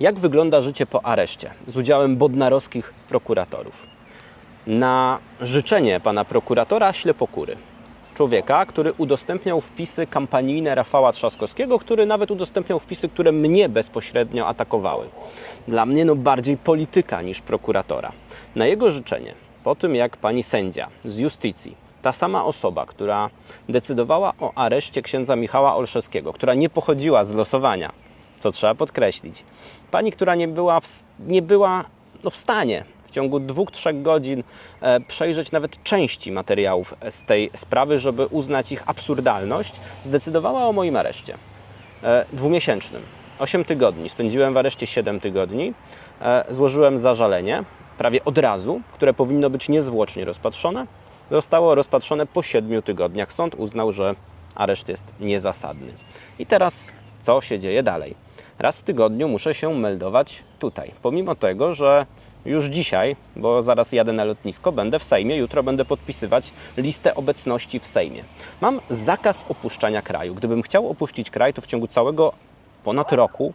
Jak wygląda życie po areszcie z udziałem bodnarowskich prokuratorów? Na życzenie pana prokuratora Ślepokury, człowieka, który udostępniał wpisy kampanijne Rafała Trzaskowskiego, który nawet udostępniał wpisy, które mnie bezpośrednio atakowały. Dla mnie no bardziej polityka niż prokuratora. Na jego życzenie, po tym jak pani sędzia z justycji, ta sama osoba, która decydowała o areszcie księdza Michała Olszewskiego, która nie pochodziła z losowania, co trzeba podkreślić. Pani, która nie była w, nie była, no, w stanie w ciągu dwóch, trzech godzin e, przejrzeć nawet części materiałów z tej sprawy, żeby uznać ich absurdalność, zdecydowała o moim areszcie. E, dwumiesięcznym. 8 tygodni. Spędziłem w areszcie 7 tygodni. E, złożyłem zażalenie prawie od razu, które powinno być niezwłocznie rozpatrzone. Zostało rozpatrzone po 7 tygodniach. Sąd uznał, że areszt jest niezasadny. I teraz co się dzieje dalej? Raz w tygodniu muszę się meldować tutaj. Pomimo tego, że już dzisiaj, bo zaraz jadę na lotnisko, będę w Sejmie, jutro będę podpisywać listę obecności w Sejmie. Mam zakaz opuszczania kraju. Gdybym chciał opuścić kraj, to w ciągu całego ponad roku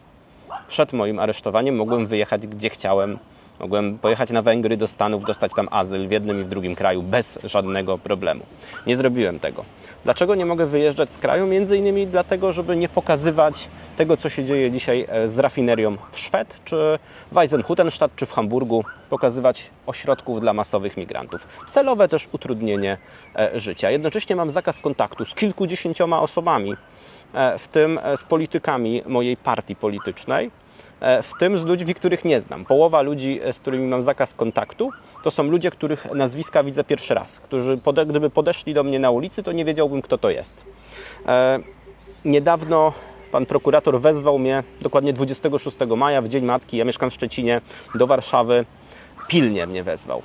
przed moim aresztowaniem mogłem wyjechać gdzie chciałem. Mogłem pojechać na Węgry do Stanów, dostać tam azyl w jednym i w drugim kraju bez żadnego problemu. Nie zrobiłem tego. Dlaczego nie mogę wyjeżdżać z kraju? Między innymi dlatego, żeby nie pokazywać tego, co się dzieje dzisiaj e, z rafinerią w Szwed, czy w Eisenhuttenstadt, czy w Hamburgu. Pokazywać ośrodków dla masowych migrantów. Celowe też utrudnienie e, życia. Jednocześnie mam zakaz kontaktu z kilkudziesięcioma osobami, e, w tym z politykami mojej partii politycznej w tym z ludźmi, których nie znam. Połowa ludzi, e, z którymi mam zakaz kontaktu, to są ludzie, których nazwiska widzę pierwszy raz, którzy gdyby podeszli do mnie na ulicy, to nie wiedziałbym, kto to jest. E, niedawno pan prokurator wezwał mnie, dokładnie 26 maja, w Dzień Matki, ja mieszkam w Szczecinie, do Warszawy, pilnie mnie wezwał.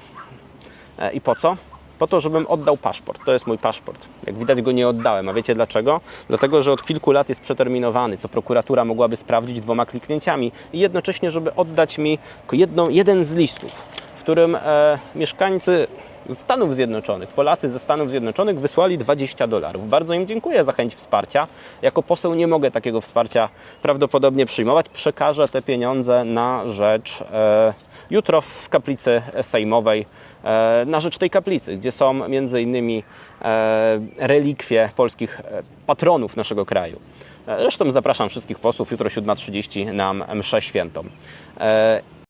E, I po co? Po to, żebym oddał paszport. To jest mój paszport. Jak widać, go nie oddałem. A wiecie dlaczego? Dlatego, że od kilku lat jest przeterminowany, co prokuratura mogłaby sprawdzić dwoma kliknięciami. I jednocześnie, żeby oddać mi jedną, jeden z listów, w którym e, mieszkańcy Stanów Zjednoczonych, Polacy ze Stanów Zjednoczonych wysłali 20 dolarów. Bardzo im dziękuję za chęć wsparcia. Jako poseł nie mogę takiego wsparcia prawdopodobnie przyjmować. Przekażę te pieniądze na rzecz e, jutro w kaplicy sejmowej, e, na rzecz tej kaplicy, gdzie są między innymi e, relikwie polskich e, patronów naszego kraju. E, Zresztą zapraszam wszystkich posłów jutro 7.30 na mszę świętą. E,